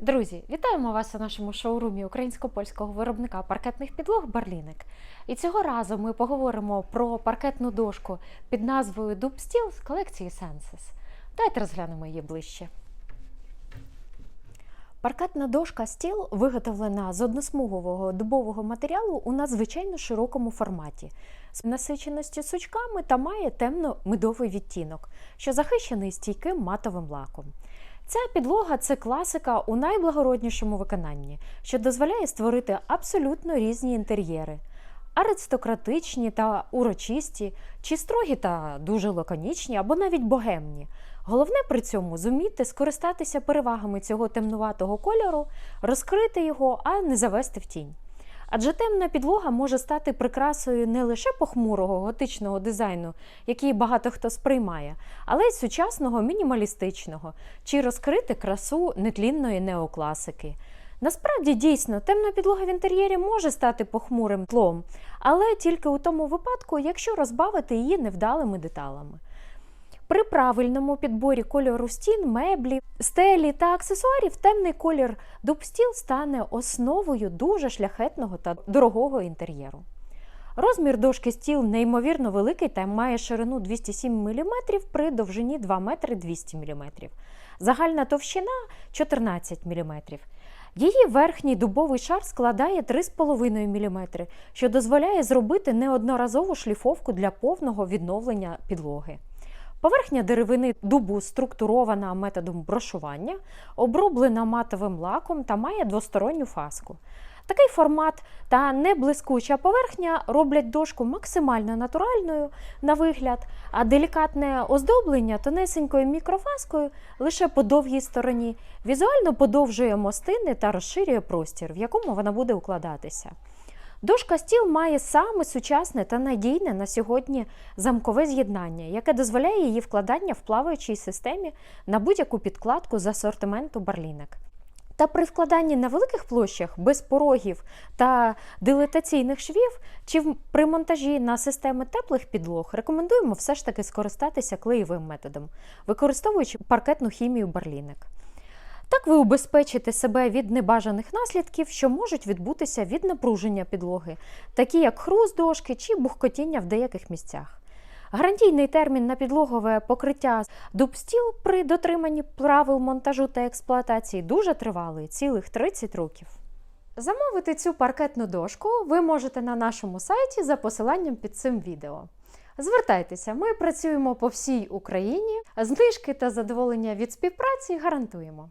Друзі, вітаємо вас у нашому шоурумі українсько-польського виробника паркетних підлог Барліник. І цього разу ми поговоримо про паркетну дошку під назвою Дуб Стіл з колекції Senses. Давайте розглянемо її ближче. Паркетна дошка стіл виготовлена з односмугового дубового матеріалу у надзвичайно широкому форматі, з насиченістю сучками та має темно-медовий відтінок, що захищений стійким матовим лаком. Ця підлога це класика у найблагороднішому виконанні, що дозволяє створити абсолютно різні інтер'єри. Аристократичні та урочисті, чи строгі та дуже лаконічні, або навіть богемні. Головне при цьому зуміти скористатися перевагами цього темнуватого кольору, розкрити його, а не завести в тінь. Адже темна підлога може стати прикрасою не лише похмурого готичного дизайну, який багато хто сприймає, але й сучасного мінімалістичного, чи розкрити красу нетлінної неокласики. Насправді, дійсно, темна підлога в інтер'єрі може стати похмурим тлом, але тільки у тому випадку, якщо розбавити її невдалими деталями. При правильному підборі кольору стін, меблі, стелі та аксесуарів темний колір дубстіл стане основою дуже шляхетного та дорогого інтер'єру. Розмір дошки стіл неймовірно великий та має ширину 207 мм при довжині 2 метри 200 мм. Загальна товщина 14 мм. Її верхній дубовий шар складає 3,5 мм, що дозволяє зробити неодноразову шліфовку для повного відновлення підлоги. Поверхня деревини дубу структурована методом брошування, оброблена матовим лаком та має двосторонню фаску. Такий формат та неблискуча поверхня роблять дошку максимально натуральною на вигляд, а делікатне оздоблення тонесенькою мікрофаскою лише по довгій стороні візуально подовжує мостини та розширює простір, в якому вона буде укладатися. Дошка стіл має саме сучасне та надійне на сьогодні замкове з'єднання, яке дозволяє її вкладання в плаваючій системі на будь-яку підкладку з асортименту барлінок. Та при вкладанні на великих площах без порогів та дилетаційних швів чи при монтажі на системи теплих підлог рекомендуємо все ж таки скористатися клеєвим методом, використовуючи паркетну хімію барлінок. Так ви убезпечите себе від небажаних наслідків, що можуть відбутися від напруження підлоги, такі як хруст дошки чи бухкотіння в деяких місцях. Гарантійний термін на підлогове покриття дубстіл при дотриманні правил монтажу та експлуатації дуже тривалий цілих 30 років. Замовити цю паркетну дошку ви можете на нашому сайті за посиланням під цим відео. Звертайтеся, ми працюємо по всій Україні, знижки та задоволення від співпраці гарантуємо.